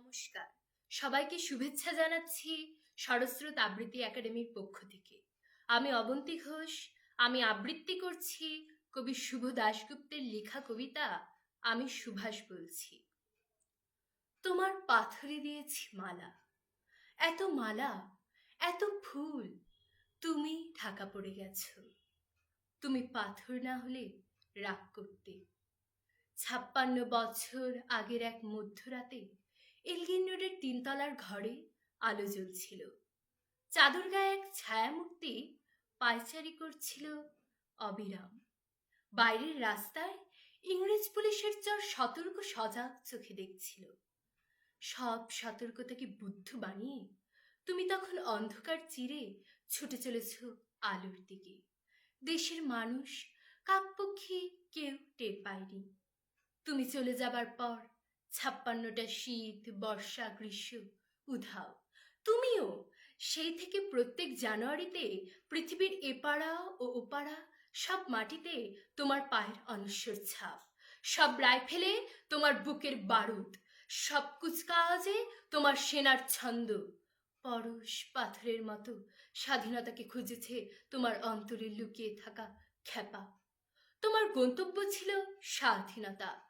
নমস্কার। সবাইকে শুভেচ্ছা জানাচ্ছি সরস্রোত আবৃত্তি একাডেমির পক্ষ থেকে। আমি অবন্তী ঘোষ, আমি আবৃত্তি করছি কবি শুভ দাশগুপ্তের লেখা কবিতা, আমি সুভাষ বলছি। তোমার পাথরে দিয়েছি মালা। এত মালা, এত ফুল, তুমি ঢাকা পড়ে গেছো। তুমি পাথর না হলে রাগ করতে। ছাপ্পান্ন বছর আগের এক মধ্যরাতে এলগিন রোডের তিনতলার ঘরে আলো জ্বলছিল। চাদর গায়ে এক ছায়ামূর্তি পায়চারি করছিল অবিরাম। বাইরের রাস্তায় ইংরেজ পুলিশের চর সতর্ক সজাগ চোখে দেখছিল। সব সতর্কতাকে বুদ্ধ বানিয়ে তুমি তখন অন্ধকার চিরে ছুটে চলেছ আলোর দিকে। দেশের মানুষ, কাকপক্ষী কেউ টের পায়নি। তুমি চলে যাবার পর ছাপ্পান্নটা শীত, বর্ষা, গ্রীষ্ম, উধাও। তুমিও সেই থেকে প্রত্যেক জানুয়ারিতে পৃথিবীর এপাড়া ও ওপাড়া সব মাটিতে তোমার পায়ের অনশ্বর ছাপ। সব রাইফেলে তোমার বুকের বারুদ। সব কুচকাওয়াজে তোমার সেনার ছন্দ। পরশ পাথরের মতো স্বাধীনতাকে খুঁজেছে তোমার অন্তরে লুকিয়ে থাকা খ্যাপা। তোমার গন্তব্য ছিল স্বাধীনতা।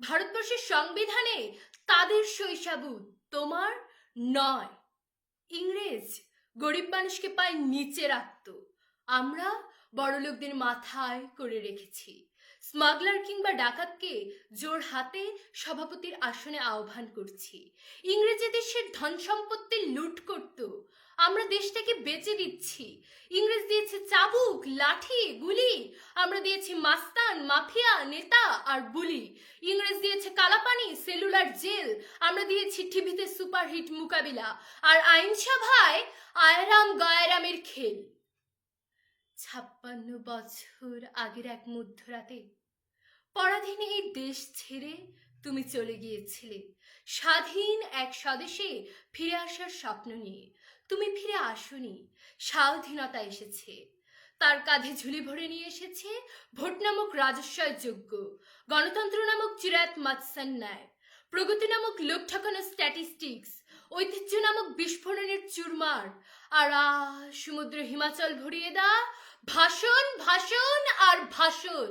ভারতবর্ষের সংবিধানে তাদের শৈশাবু তোমার নয়। ইংরেজ গরিব মানুষকে পায় নিচে রাখত। আমরা বড়লোকদের মাথায় করে রেখেছি। স্মাগলার কিংবা ডাকাতকে জোর হাতে সভাপতির আসনে আহ্বান করছি। ইংরেজি দেশের ধন সম্পত্তি লুট করত। আমরা দেশটাকে বেচে দিচ্ছি। ইংরেজ দিয়েছে চাবুক, লাঠি, গুলি। আমরা দিয়েছি মাস্তান, মাফিয়া, নেতা আর বুলি। ইংরেজ দিয়েছে কালাপানি, সেলুলার জেল। আমরা দিয়েছি টিভিতে সুপারহিট মোকাবিলা। আর আইনসভায় আয়রাম গয়রামের খেল। ছাপ্পান্ন বছর আগের এক মধ্যরাতে পরাধীন এই দেশ ছেড়ে তুমি চলে গিয়েছিলে। স্বাধীন এক স্বদেশে ফিরে আসার স্বপ্ন নিয়ে। তুমি ফিরে আসনি, স্বাধীনতা এসেছে। তার কাঁধে ঝুলি ভরে নিয়ে এসেছে ভোট নামক রাজস্বয় যোগ্য গণতন্ত্র নামক চিরাত মাৎসান্যায় প্রগতি নামক লোক ঠকানো স্ট্যাটিস্টিক্স ঐতিহ্য নামক বিস্ফোরণের চুরমার, আর সমুদ্র হিমাচল ভরিয়ে দা ভাষণ ভাষণ আর ভাষণ।